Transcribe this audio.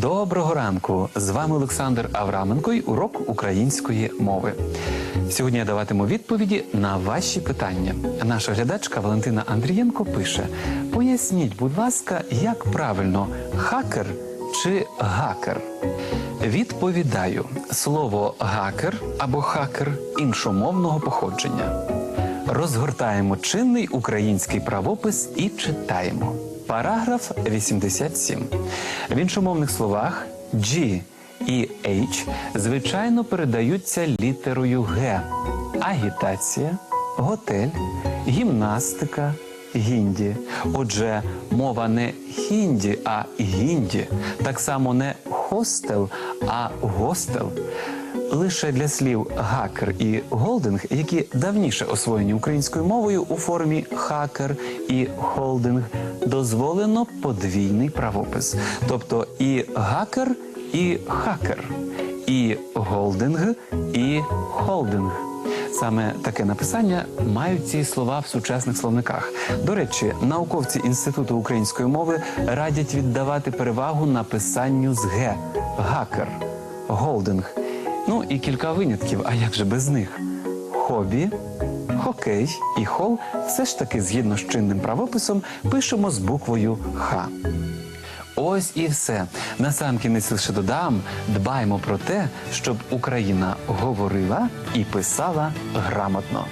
Доброго ранку! З вами Олександр Авраменко і урок української мови. Сьогодні я даватиму відповіді на ваші питання. Наша глядачка Валентина Андрієнко пише: Поясніть, будь ласка, як правильно хакер чи гакер? Відповідаю: слово гакер або хакер іншомовного походження. Розгортаємо чинний український правопис і читаємо. Параграф 87. В іншомовних словах G і H звичайно передаються літерою Г. Агітація, готель, гімнастика, гінді. Отже, мова не хінді, а гінді. Так само не хостел, а гостел. Лише для слів гакер і голдинг, які давніше освоєні українською мовою у формі хакер і холдинг, дозволено подвійний правопис. Тобто і гакер, і хакер, і голдинг, і холдинг. Саме таке написання мають ці слова в сучасних словниках. До речі, науковці Інституту української мови радять віддавати перевагу написанню з г гакер, голдинг. Ну і кілька винятків, а як же без них? Хобі, хокей і хол все ж таки згідно з чинним правописом пишемо з буквою Х. Ось і все. Насамкінець лише додам, дбаймо про те, щоб Україна говорила і писала грамотно.